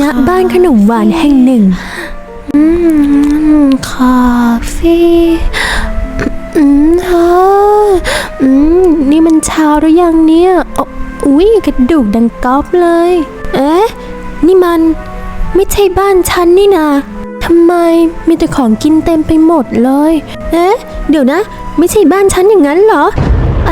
ณบ้านขนมหวานแห่งหนึ่งอืมคาเฟ่อืมเธออืมนี่มันเช้าหรือยังเนี่ยอุ้ยกระดูกดังก๊อบเลย เอ๊ะ นี่มันไม่ใช่บ้านฉันนี่นาทำไมมีแต่ของกินเต็มไปหมดเลย เอ๊ะ เดี๋ยวนะ ไม่ใช่บ้านฉันอย่างนั้นเหรอ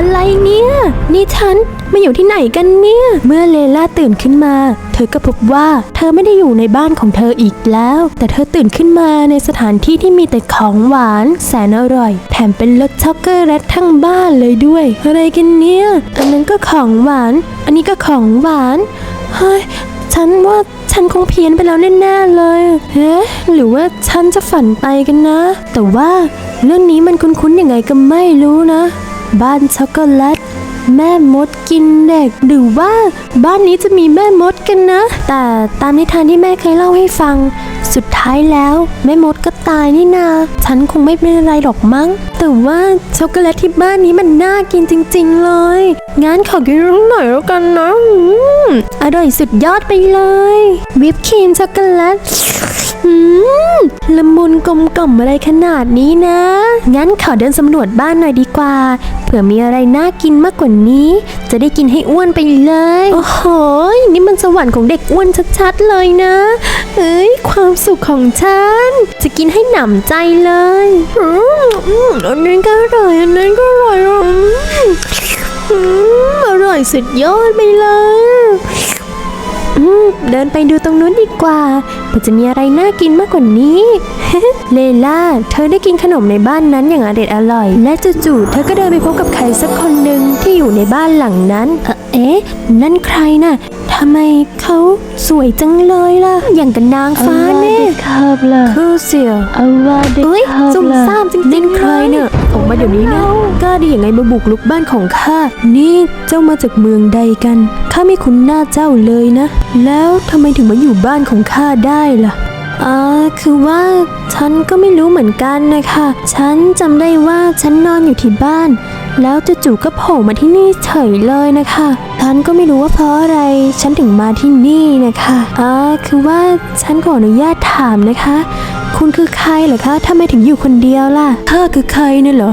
อะไรเนี่ย นี่ฉันมาอยู่ที่ไหนกันเนี่ย เมื่อเลล่าตื่นขึ้นมา เธอก็พบว่าเธอไม่ได้อยู่ในบ้านของเธออีกแล้ว แต่เธอตื่นขึ้นมาในสถานที่ที่มีแต่ของหวาน แสนอร่อย แถมเป็นรสช็อกโกแลตทั้งบ้านเลยด้วย อะไรกันเนี่ย อันนั้นก็ของหวาน อันนี้ก็ของหวานเฮ้ยฉันว่าฉันคงเพี้ยนไปแล้วแน่ๆเลย เฮ้หรือว่าฉันจะฝันไปกันนะ แต่ว่าเรื่องนี้มันคุ้นๆยังไงก็ไม่รู้นะ บ้านช็อกโกแลตแม่มดกินเด็ก หรือว่าบ้านนี้จะมีแม่มดกันนะ แต่ตามนิทานที่แม่เคยเล่าให้ฟัง สุดท้ายแล้ว แม่มดก็ตายนี่นา ฉันคงไม่เป็นอะไรหรอกมั้ง แต่ว่าช็อกโกแลตที่บ้านนี้มันน่ากินจริง ๆ เลย งั้นขอกินหน่อยแล้วกันนะ อร่อยสุดยอดไปเลย วิปครีมช็อกโกแลตอืมละมุนกลมกล่อมอะไรขนาดนี้นะ งั้นขอเดินสำรวจบ้านหน่อยดีกว่า เผื่อมีอะไรน่ากินมากกว่านี้ จะได้กินให้อ้วนไปเลย โอ้โห นี่มันสวรรค์ของเด็กอ้วนชัดๆเลยนะเอ้ย ความสุขของฉัน จะกินให้หนำใจเลย อืมอันนี้ก็อร่อย อันนั้นก็อร่อยอืมอืม ร่อยสุดยอดไปเลย อืมเดินไปดูตรงนู้นดีกว่าเผื่อจะมีอะไรน่ากินมากกว่านี้ เลล่า เธอได้กินขนมในบ้านนั้นอย่างอเด็ดอร่อย และจู่ๆเธอก็เดินไปพบกับใครสักคนหนึ่งที่อยู่ในบ้านหลังนั้น เอ่อเอ๊ะ นั่นใครน่ะทำไมเขาสวยจังเลยล่ะ อย่างกับนางฟ้าเนี่ยครับล่ะคือเสียเอาว่าเด็กเอ้ยครับซุ่มล่ะซ่ามจริงๆใครเนี่ยออกมาเดี๋ยวนี้นะกล้าดีอย่างไงมาบุกลุกบ้านของข้า นี่เจ้ามาจากเมืองใดกันข้าไม่คุ้นหน้าเจ้าเลยนะ แล้วทำไมถึงมาอยู่บ้านของข้าได้ล่ะอ่าคือว่าฉันก็ไม่รู้เหมือนกันนะคะ ฉันจำได้ว่าฉันนอนอยู่ที่บ้าน แล้วจู่ๆก็โผล่มาที่นี่เฉยเลยนะคะ ฉันก็ไม่รู้ว่าเพราะอะไร ฉันถึงมาที่นี่นะคะอ่าคือว่าฉันขออนุญาตถามนะคะ คุณคือใครเหรอคะทำไมถึงอยู่คนเดียวล่ะข้าคือใครเนี่ยเหรอ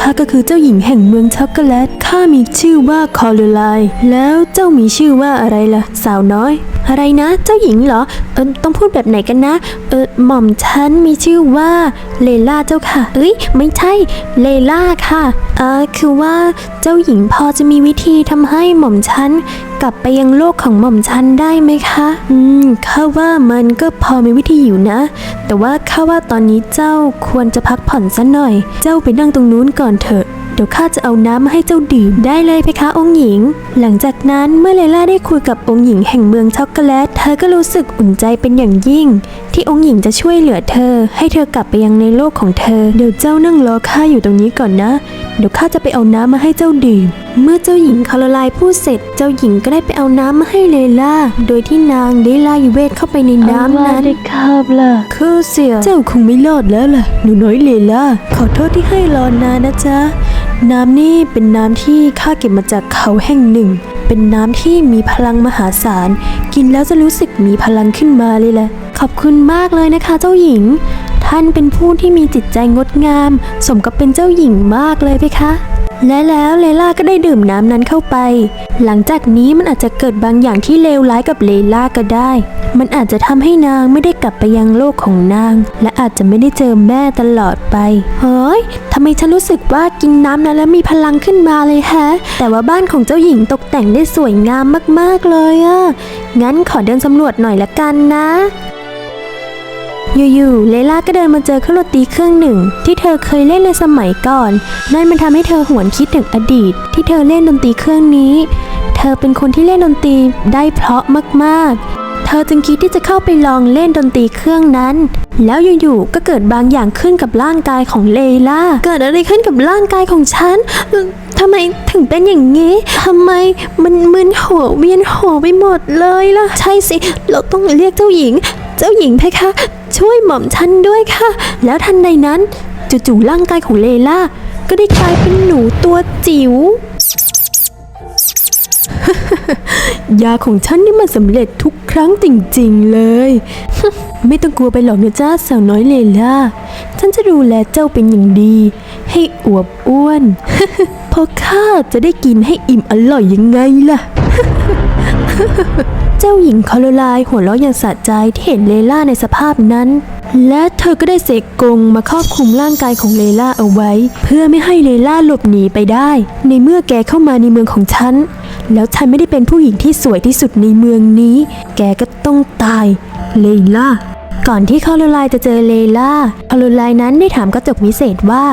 ข้าก็คือเจ้าหญิงแห่งเมืองช็อกโกแลต ข้ามีชื่อว่าคอร์เลไลน์แล้วเจ้ามีชื่อว่าอะไรล่ะ สาวน้อย อะไรนะ เจ้าหญิงเหรอ เออต้องพูดแบบไหนกันนะ เออหม่อมฉันมีชื่อว่าเลล่าเจ้าค่ะ เอ้ย ไม่ใช่ เลล่าค่ะอ่าคือว่าเจ้าหญิงพอจะมีวิธีทำให้หม่อมฉันกลับไปยังโลกของหม่อมฉันได้ไหมคะ อืมข้าว่ามันก็พอมีวิธีอยู่นะ แต่ว่าข้าว่าตอนนี้เจ้าควรจะพักผ่อนสัหน่อย เจ้าไปนั่งตรงนู้นก่อนเถอะ ดี๋ยวข้าจะเอาน้ำมาให้เจ้าดื่มได้เลยเพคะองค์หญิง หลังจากนั้นเมื่อเลล่าได้คุยกับองค์หญิงแห่งเมืองช็อกโกแลต เธอก็รู้สึกอุ่นใจเป็นอย่างยิ่ง ที่องค์หญิงจะช่วยเหลือเธอ ให้เธอกลับไปยังในโลกของเธอ เดี๋ยวเจ้านั่งรอข้าอยู่ตรงนี้ก่อนนะ เดี๋ยวข้าจะไปเอาน้ำมาให้เจ้าดื่ม เมื่อเจ้าหญิงคาโรไลน์พูดเสร็จ เจ้าหญิงก็ได้ไปเอาน้ำมาให้เลล่า โดยที่นางได้ไล่เวทเข้าไปในเอาน้ำว่านั้นเด็กครับล่ะ คือเสีย เจ้าคงไม่รอดแล้วล่ะ หนูน้อยเลล่า ขอโทษที่ให้รอนานนะจ๊ะ น้ำนี่เป็นน้ำที่ข้าเก็บมาจากเขาแห่งหนึ่ง เป็นน้ำที่มีพลังมหาศาล กินแล้วจะรู้สึกมีพลังขึ้นมาเลยแหละ ขอบคุณมากเลยนะคะเจ้าหญิง ท่านเป็นผู้ที่มีจิตใจงดงาม สมกับเป็นเจ้าหญิงมากเลยเพคะ และแล้วเลล่าก็ได้ดื่มน้ำนั้นเข้าไป หลังจากนี้มันอาจจะเกิดบางอย่างที่เลวร้ายกับเลล่าก็ได้ มันอาจจะทำให้นางไม่ได้กลับไปยังโลกของนาง และอาจจะไม่ได้เจอแม่ตลอดไป เฮ้ยทำไมฉันรู้สึกว่ากินน้ำนั้นแล้วมีพลังขึ้นมาเลยแฮะ แต่ว่าบ้านของเจ้าหญิงตกแต่งได้สวยงามมากๆเลยอะงั้นขอเดินสำรวจหน่อยละกันนะ อยู่ๆ เลล่าก็เดินมาเจอเครื่องดนตรีเครื่องหนึ่ง ที่เธอเคยเล่นในสมัยก่อน นั่นมันทำให้เธอหวนคิดถึงอดีต ที่เธอเล่นดนตรีเครื่องนี้ เธอเป็นคนที่เล่นดนตรีได้เพราะมากๆ เธอจึงคิดที่จะเข้าไปลองเล่นดนตรีเครื่องนั้น แล้วอยู่ๆ ก็เกิดบางอย่างขึ้นกับร่างกายของเลล่า เกิดอะไรขึ้นกับร่างกายของฉันทำไมถึงเป็นอย่างนี้ ทำไมมันมึนหัวเวียนหัวไปหมดเลยล่ะ ใช่สิ เราต้องเรียกเจ้าหญิง เจ้าหญิงเพคะ ช่วยหม่อมฉันด้วยค่ะ แล้วทันใดนั้นจู่ๆร่างกายของเลล่าก็ได้กลายเป็นหนูตัวจิ๋วยาของฉันนี่มันสำเร็จทุกครั้งจริงๆเลย ไม่ต้องกลัวไปหรอกนะจ้าสาวน้อยเลล่า ฉันจะดูแลเจ้าเป็นอย่างดี ให้อวบอ้วนพราะข้าจะได้กินให้อิ่มอร่อยยังไงล่ะ เจ้าหญิงคาโรไลน์หัวเราะอย่างสะใจที่เห็นเลล่าในสภาพนั้น และเธอก็ได้เสกกงมาครอบคลุมร่างกายของเลล่าเอาไว้ เพื่อไม่ให้เลล่าหลบหนีไปได้ ในเมื่อแกเข้ามาในเมืองของฉัน แล้วฉันไม่ได้เป็นผู้หญิงที่สวยที่สุดในเมืองนี้ แกก็ต้องตาย เลล่าก่อนที่คาโรไลน์จะเจอเลล่าคาโรไลน์นั้นได้ถามกระจกวิเศษว่า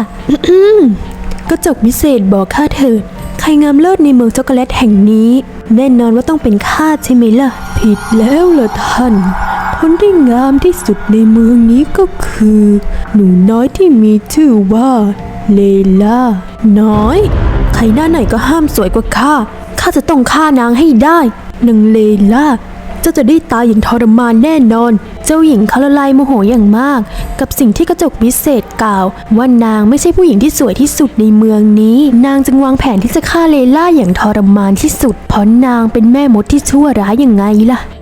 กระจกวิเศษบอกข้าเถิดใครงามเลิศในเมืองช็อกโกแลตแห่งนี้ แน่นอนว่าต้องเป็นข้าใช่ไหมล่ะ ผิดแล้วล่ะท่านคนที่งามที่สุดในเมืองนี้ก็คือ หนูน้อยที่มีชื่อว่า เลล่า น้อย ใครหน้าไหนก็ห้ามสวยกว่าข้า ข้าจะต้องฆ่านางให้ได้นางเลล่า จ้าจะได้ตายอย่างทรมานแน่นอน เจ้าหญิงคาร์ไลโมโหอย่างมาก กับสิ่งที่กระจกวิเศษกล่าว ว่านางไม่ใช่ผู้หญิงที่สวยที่สุดในเมืองนี้ นางจึงวางแผนที่จะฆ่าเลล่าอย่างทรมานที่สุดเพราะนางเป็นแม่มดที่ชั่วร้ายยังไงล่ะ